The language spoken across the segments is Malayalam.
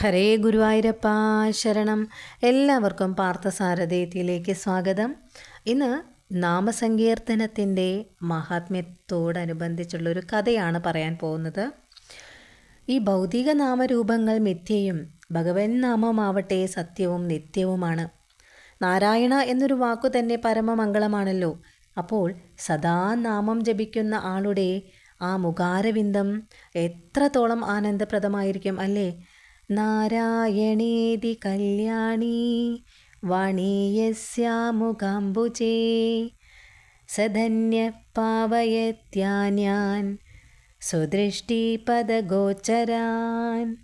ഹരേ ഗുരുവായൂരപ്പ ശരണം. എല്ലാവർക്കും പാർത്ഥസാരഥേയത്തിലേക്ക് സ്വാഗതം. ഇന്ന് നാമസങ്കീർത്തനത്തിന്റെ മഹാത്മ്യത്തോടനുബന്ധിച്ചുള്ളൊരു കഥയാണ് പറയാൻ പോകുന്നത്. ഈ ഭൗതിക നാമരൂപങ്ങൾ മിഥ്യയും ഭഗവൻ നാമമാവട്ടെ സത്യവും നിത്യവുമാണ്. നാരായണ എന്നൊരു വാക്കു തന്നെ പരമമംഗളമാണല്ലോ. അപ്പോൾ സദാ നാമം ജപിക്കുന്ന ആളുടെ ആ മുഖാരവിന്ദം എത്രത്തോളം ആനന്ദപ്രദമായിരിക്കും അല്ലേ? നാരായണേതി കല്യാണി വാണീയസ്യാമുഖാംബുജേ. സധന്യ പാവയത്യാൻ സുദൃഷ്ടിപദഗോചരാൻ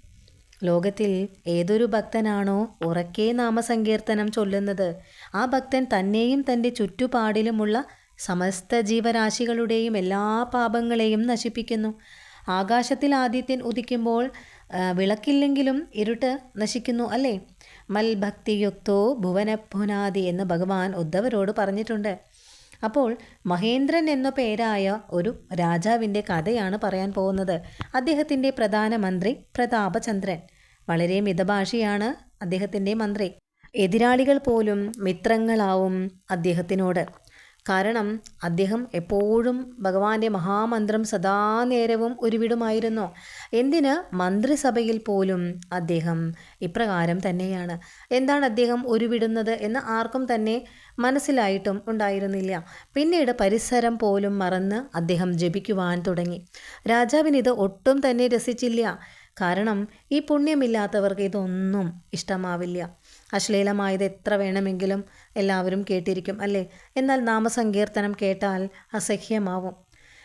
ലോകത്തിൽ ഏതൊരു ഭക്തനാണോ ഉറക്കെ നാമസങ്കീർത്തനം ചൊല്ലുന്നത്. ആ ഭക്തൻ തന്നെയും തന്റെ ചുറ്റുപാടിലുമുള്ള സമസ്ത ജീവരാശികളുടെയും എല്ലാ പാപങ്ങളെയും നശിപ്പിക്കുന്നു. ആകാശത്തിൽ ആദിത്യൻ ഉദിക്കുമ്പോൾ വിളക്കില്ലെങ്കിലും ഇരുട്ട് നശിക്കുന്നു അല്ലേ? മൽഭക്തിയുക്തോ ഭുവനഭുനാദി എന്ന് ഭഗവാൻ ഉദ്ധവരോട് പറഞ്ഞിട്ടുണ്ട്. അപ്പോൾ മഹേന്ദ്രൻ എന്ന പേരായ ഒരു രാജാവിന്റെ കഥയാണ് പറയാൻ പോകുന്നത്. അദ്ദേഹത്തിന്റെ പ്രധാനമന്ത്രി പ്രതാപചന്ദ്രൻ. വളരെ മിതഭാഷയാണ് അദ്ദേഹത്തിന്റെ മന്ത്രി. എതിരാളികൾ പോലും മിത്രങ്ങളാവും അദ്ദേഹത്തിനോട്. കാരണം അദ്ദേഹം എപ്പോഴും ഭഗവാന്റെ മഹാമന്ത്രം സദാ നേരവും ഉരുവിടുമായിരുന്നു. എന്തിന്? മന്ത്രിസഭയിൽ പോലും അദ്ദേഹം ഇപ്രകാരം തന്നെയാണ്. എന്താണ് അദ്ദേഹം ഉരുവിടുന്നത് എന്ന് ആർക്കും തന്നെ മനസ്സിലായിട്ടും ഉണ്ടായിരുന്നില്ല. പിന്നീട് പരിസരം പോലും മറന്ന് അദ്ദേഹം ജപിക്കുവാൻ തുടങ്ങി. രാജാവിന് ഇത് ഒട്ടും തന്നെ രസിച്ചില്ല. കാരണം ഈ പുണ്യമില്ലാത്തവർക്ക് ഇതൊന്നും ഇഷ്ടമാവില്ല. അശ്ലീലമായത് എത്ര വേണമെങ്കിലും എല്ലാവരും കേട്ടിരിക്കും അല്ലേ? എന്നാൽ നാമസങ്കീർത്തനം കേട്ടാൽ അസഹ്യമാവും.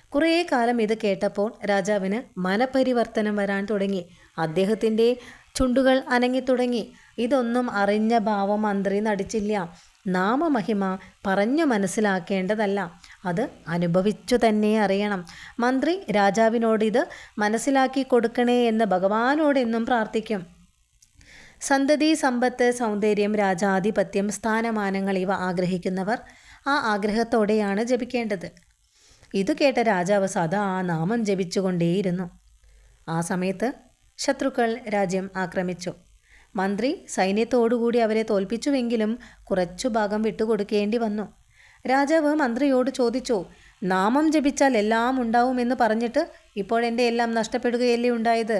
കുറേ കാലം ഇത് കേട്ടപ്പോൾ രാജാവിന് മനപരിവർത്തനം വരാൻ തുടങ്ങി. അദ്ദേഹത്തിന്റെ ചുണ്ടുകൾ അനങ്ങിത്തുടങ്ങി. ഇതൊന്നും അറിഞ്ഞ ഭാവം മന്ത്രി നടിച്ചില്ല. നാമമഹിമ പറഞ്ഞു മനസ്സിലാക്കേണ്ടതല്ല. അത് അനുഭവിച്ചു തന്നെ അറിയണം. മന്ത്രി രാജാവിനോട് ഇത് മനസ്സിലാക്കി കൊടുക്കണേ എന്ന് ഭഗവാനോട് എന്നും പ്രാർത്ഥിക്കും. സന്തതി സമ്പത്ത് സൗന്ദര്യം രാജാധിപത്യം സ്ഥാനമാനങ്ങൾ ഇവ ആഗ്രഹിക്കുന്നവർ ആ ആഗ്രഹത്തോടെയാണ് ജപിക്കേണ്ടത്. ഇത് കേട്ട രാജാവ് സദാ ആ നാമം ജപിച്ചുകൊണ്ടേയിരുന്നു. ആ സമയത്ത് ശത്രുക്കൾ രാജ്യം ആക്രമിച്ചു. മന്ത്രി സൈന്യത്തോടുകൂടി അവരെ തോൽപ്പിച്ചുവെങ്കിലും കുറച്ചു ഭാഗം വിട്ടുകൊടുക്കേണ്ടി വന്നു. രാജാവ് മന്ത്രിയോട് ചോദിച്ചു നാമം ജപിച്ചാൽ എല്ലാം ഉണ്ടാവുമെന്ന് പറഞ്ഞിട്ട് ഇപ്പോഴെന്റെ എല്ലാം നഷ്ടപ്പെടുകയല്ലേ ഉണ്ടായത്?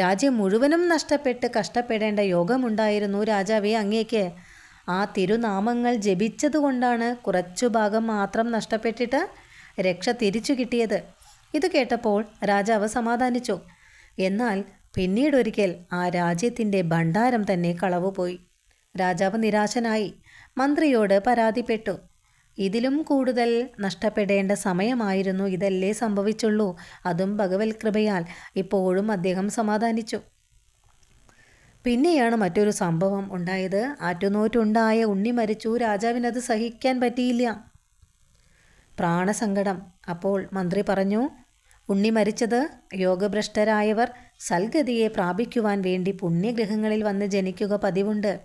രാജ്യം മുഴുവനും നഷ്ടപ്പെട്ട് കഷ്ടപ്പെടേണ്ട യോഗമുണ്ടായിരുന്നു രാജാവേ അങ്ങേക്ക്. ആ തിരുനാമങ്ങൾ ജപിച്ചതുകൊണ്ടാണ് കുറച്ചു ഭാഗം മാത്രം നഷ്ടപ്പെട്ടിട്ട് രക്ഷ തിരിച്ചു കിട്ടിയത്. ഇത് കേട്ടപ്പോൾ രാജാവ് സമാധാനിച്ചു. എന്നാൽ പിന്നീടൊരിക്കൽ ആ രാജ്യത്തിന്റെ ഭണ്ഡാരം തന്നെ കളവുപോയി. രാജാവ് നിരാശനായി. മന്ത്രിയോട് പരാതിപ്പെട്ടു. ഇതിലും കൂടുതൽ നഷ്ടപ്പെടേണ്ട സമയമായിരുന്നു ഇതല്ലേ സംഭവിച്ചുള്ളൂ. അതും ഭഗവത് കൃപയാൽ ഇപ്പോഴും അദ്ദേഹം സമാധാനിച്ചു. പിന്നെയാണ് മറ്റൊരു സംഭവം ഉണ്ടായത്. ആറ്റുനോറ്റുണ്ടായ ഉണ്ണി മരിച്ചു. രാജാവിനത് സഹിക്കാൻ പറ്റിയില്ല. പ്രാണസങ്കടം. അപ്പോൾ മന്ത്രി പറഞ്ഞു ഉണ്ണി മരിച്ചത് യോഗഭ്രഷ്ടരായവർ. സൽഗതിയെ പ്രാപിക്കുവാൻ വേണ്ടി പുണ്യഗ്രഹങ്ങളിൽ വന്ന് ജനിക്കുക പതിവുണ്ട്.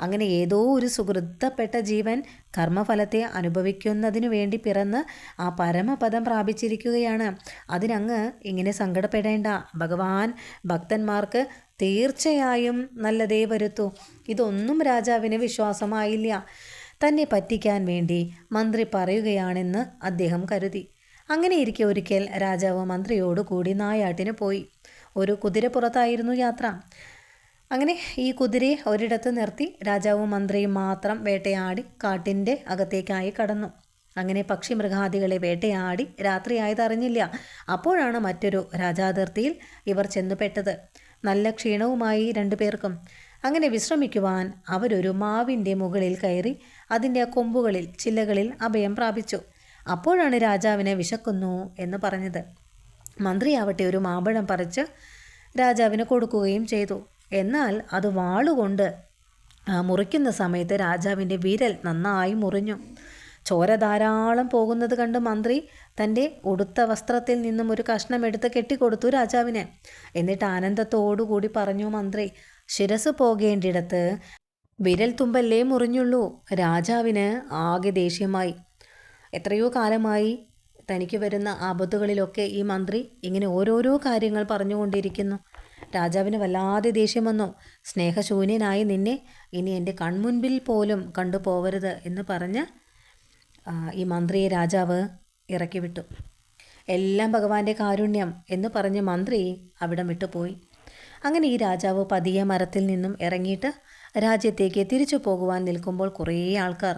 അങ്ങനെ ഏതോ ഒരു സുഹൃത്തപ്പെട്ട ജീവൻ കർമ്മഫലത്തെ അനുഭവിക്കുന്നതിനു വേണ്ടി പിറന്ന് ആ പരമപദം പ്രാപിച്ചിരിക്കുകയാണ്. അതിനങ്ങ് ഇങ്ങനെ സങ്കടപ്പെടേണ്ട. ഭഗവാൻ ഭക്തന്മാർക്ക് തീർച്ചയായും നല്ലതേ വരുത്തു. ഇതൊന്നും രാജാവിന് വിശ്വാസമായില്ല. തന്നെ പറ്റിക്കാൻ വേണ്ടി മന്ത്രി പറയുകയാണെന്ന് അദ്ദേഹം കരുതി. അങ്ങനെ ഇരിക്കെ ഒരിക്കൽ രാജാവ് മന്ത്രിയോട് കൂടി നായാട്ടിന് പോയി. ഒരു കുതിരപ്പുറത്തായിരുന്നു യാത്ര. അങ്ങനെ ഈ കുതിരയെ ഒരിടത്ത് നിർത്തി രാജാവും മന്ത്രിയും മാത്രം വേട്ടയാടി കാട്ടിന്റെ അകത്തേക്കായി കടന്നു. അങ്ങനെ പക്ഷി മൃഗാദികളെ വേട്ടയാടി രാത്രിയായതറിഞ്ഞില്ല അപ്പോഴാണ് മറ്റൊരു രാജാതിർത്തിയിൽ ഇവർ ചെന്നുപെട്ടത്. നല്ല ക്ഷീണവുമായി രണ്ടുപേർക്കും അങ്ങനെ വിശ്രമിക്കുവാൻ അവരൊരു മാവിന്റെ മുകളിൽ കയറി അതിന്റെ കൊമ്പുകളിൽ ചില്ലകളിൽ അഭയം പ്രാപിച്ചു. അപ്പോഴാണ് രാജാവിനെ വിശക്കുന്നു എന്ന് പറഞ്ഞത്. മന്ത്രിയാവട്ടെ ഒരു മാമ്പഴം പറിച്ച് രാജാവിന് കൊടുക്കുകയും ചെയ്തു. എന്നാൽ അത് വാളുകൊണ്ട് മുറിക്കുന്ന സമയത്ത് രാജാവിന്റെ വിരൽ നന്നായി മുറിഞ്ഞു. ചോര ധാരാളം പോകുന്നത് കണ്ട് മന്ത്രി തന്റെ ഉടുത്ത വസ്ത്രത്തിൽ നിന്നും ഒരു കഷ്ണം എടുത്ത് കെട്ടിക്കൊടുത്തു രാജാവിന്. എന്നിട്ട് ആനന്ദത്തോടുകൂടി പറഞ്ഞു മന്ത്രി ശിരസ് പോകേണ്ടിടത്ത് വിരൽ തുമ്പല്ലേ മുറിഞ്ഞുള്ളൂ? രാജാവിന് ആകെ ദേഷ്യമായി. എത്രയോ കാലമായി തനിക്ക് വരുന്ന ആപത്തുകളിലൊക്കെ ഈ മന്ത്രി ഇങ്ങനെ ഓരോരോ കാര്യങ്ങൾ പറഞ്ഞുകൊണ്ടിരിക്കുന്നു. രാജാവിന് വല്ലാതെ ദേഷ്യം വന്നു. സ്നേഹശൂന്യനായി നിന്നെ ഇനി എന്റെ കൺമുൻപിൽ പോലും കണ്ടുപോവരുത് എന്ന് പറഞ്ഞ് ഈ മന്ത്രിയെ രാജാവ് ഇറക്കി വിട്ടു എല്ലാം ഭഗവാന്റെ കാരുണ്യം എന്ന് പറഞ്ഞ് മന്ത്രി അവിടം വിട്ടുപോയി. അങ്ങനെ ഈ രാജാവ് പതിയെ മരത്തിൽ നിന്നും ഇറങ്ങിയിട്ട് രാജ്യത്തേക്ക് തിരിച്ചു പോകുവാൻ നിൽക്കുമ്പോൾ കുറേ ആൾക്കാർ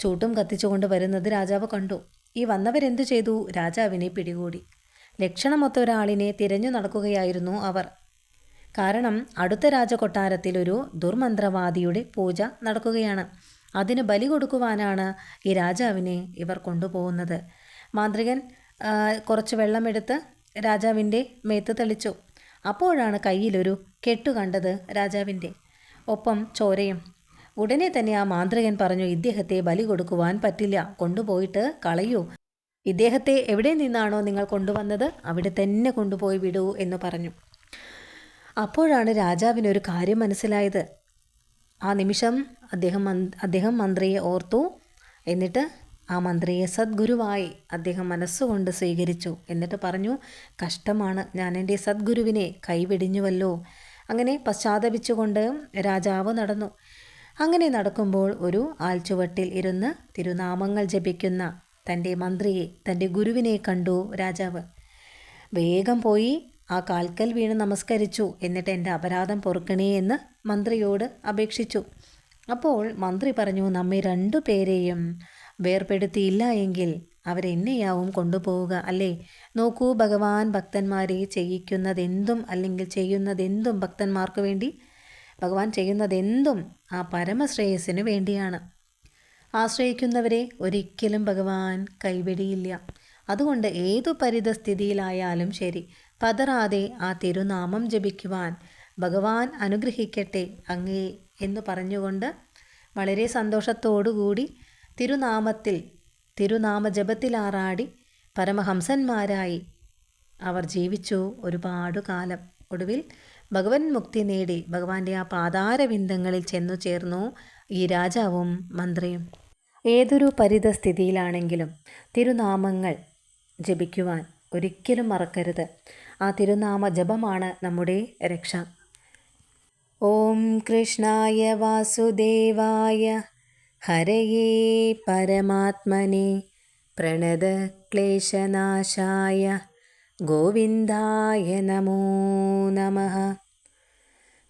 ചൂട്ടും കത്തിച്ചുകൊണ്ട് വരുന്നത് രാജാവ് കണ്ടു. ഈ വന്നവരെന്തു ചെയ്തു? രാജാവിനെ പിടികൂടി. ലക്ഷണമൊത്ത ഒരാളിനെ തിരഞ്ഞു നടക്കുകയായിരുന്നു അവർ. കാരണം അടുത്ത രാജകൊട്ടാരത്തിൽ ഒരു ദുർമന്ത്രവാദിയുടെ പൂജ നടക്കുകയാണ്. അതിന് ബലി കൊടുക്കുവാനാണ് ഈ രാജാവിനെ ഇവർ കൊണ്ടുപോകുന്നത്. മാന്ത്രികൻ കുറച്ച് വെള്ളമെടുത്ത് രാജാവിന്റെ മേത്ത് തെളിച്ചു. അപ്പോഴാണ് കയ്യിലൊരു കെട്ടു കണ്ടത് രാജാവിന്റെ. ഒപ്പം ചോരയും ഉടനെ തന്നെ ആ മാന്ത്രികൻ പറഞ്ഞു ഇദ്ദേഹത്തെ ബലി കൊടുക്കുവാൻ പറ്റില്ല കൊണ്ടുപോയിട്ട് കളയൂ. ഇദ്ദേഹത്തെ എവിടെ നിന്നാണോ നിങ്ങൾ കൊണ്ടുവന്നത് അവിടെ തന്നെ കൊണ്ടുപോയി വിടൂ എന്ന് പറഞ്ഞു. അപ്പോഴാണ് രാജാവിന് ഒരു കാര്യം മനസ്സിലായത്. ആ നിമിഷം അദ്ദേഹം അദ്ദേഹം മന്ത്രിയെ ഓർത്തു. എന്നിട്ട് ആ മന്ത്രിയെ സദ്ഗുരുവായി അദ്ദേഹം മനസ്സുകൊണ്ട് സ്വീകരിച്ചു. എന്നിട്ട് പറഞ്ഞു കഷ്ടമാണ് ഞാൻ എന്റെ സദ്ഗുരുവിനെ കൈവെടിഞ്ഞുവല്ലോ. അങ്ങനെ പശ്ചാത്തപിച്ചുകൊണ്ട് രാജാവ് നടന്നു. അങ്ങനെ നടക്കുമ്പോൾ ഒരു ആൽച്ചുവട്ടിൽ ഇരുന്ന് തിരുനാമങ്ങൾ ജപിക്കുന്ന തന്റെ മന്ത്രിയെ തന്റെ ഗുരുവിനെ കണ്ടു രാജാവ്. വേഗം പോയി ആ കാൽക്കൽ വീണ് നമസ്കരിച്ചു എന്നിട്ട് എന്റെ അപരാധം പൊറുക്കണേ എന്ന് മന്ത്രിയോട് അപേക്ഷിച്ചു. അപ്പോൾ മന്ത്രി പറഞ്ഞു നമ്മെ രണ്ടു പേരെയും വേർപ്പെടുത്തിയില്ല എങ്കിൽ അവരെന്നെയാവും കൊണ്ടുപോവുക അല്ലേ? നോക്കൂ ഭഗവാൻ ഭക്തന്മാരെ ചെയ്യിക്കുന്നതെന്തും അല്ലെങ്കിൽ ചെയ്യുന്നതെന്തും ഭക്തന്മാർക്ക് വേണ്ടി ഭഗവാൻ ചെയ്യുന്നതെന്തും ആ പരമശ്രേയസ്സിന് വേണ്ടിയാണ്. ആശ്രയിക്കുന്നവരെ ഒരിക്കലും ഭഗവാൻ കൈവെടിയില്ല. അതുകൊണ്ട് ഏതു പരിതസ്ഥിതിയിലായാലും ശരി പതറാതെ ആ തിരുനാമം ജപിക്കുവാൻ ഭഗവാൻ അനുഗ്രഹിക്കട്ടെ അങ്ങേ എന്ന് പറഞ്ഞുകൊണ്ട് വളരെ സന്തോഷത്തോടുകൂടി തിരുനാമത്തിൽ തിരുനാമ ജപത്തിലാറാടി പരമഹംസന്മാരായി അവർ ജീവിച്ചു ഒരുപാട് കാലം ഒടുവിൽ ഭഗവൻ മുക്തി നേടി. ഭഗവാന്റെ ആ പാതാരവിന്ദങ്ങളിൽ ചെന്നു ചേർന്നു ഈ രാജാവും മന്ത്രിയും. ഏതൊരു പരിതസ്ഥിതിയിലാണെങ്കിലും തിരുനാമങ്ങൾ ജപിക്കുവാൻ ഒരിക്കലും മറക്കരുത്. ആ തിരുനാമ ജപമാണ് നമ്മുടെ രക്ഷ. ഓം കൃഷ്ണായ വാസുദേവായ ഹരയേ പരമാത്മനെ. പ്രണതക്ലേശനാശായ ഗോവിന്ദായ നമോ നമ.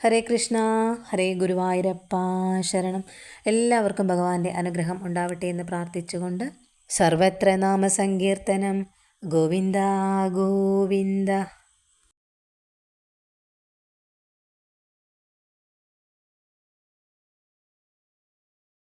ഹരേ കൃഷ്ണ ഹരേ ഗുരുവായൂരപ്പ ശരണം. എല്ലാവർക്കും ഭഗവാന്റെ അനുഗ്രഹം ഉണ്ടാവട്ടെ എന്ന് പ്രാർത്ഥിച്ചുകൊണ്ട് സർവത്ര നാമസങ്കീർത്തനം ഗോവിന്ദ ഗോവിന്ദ.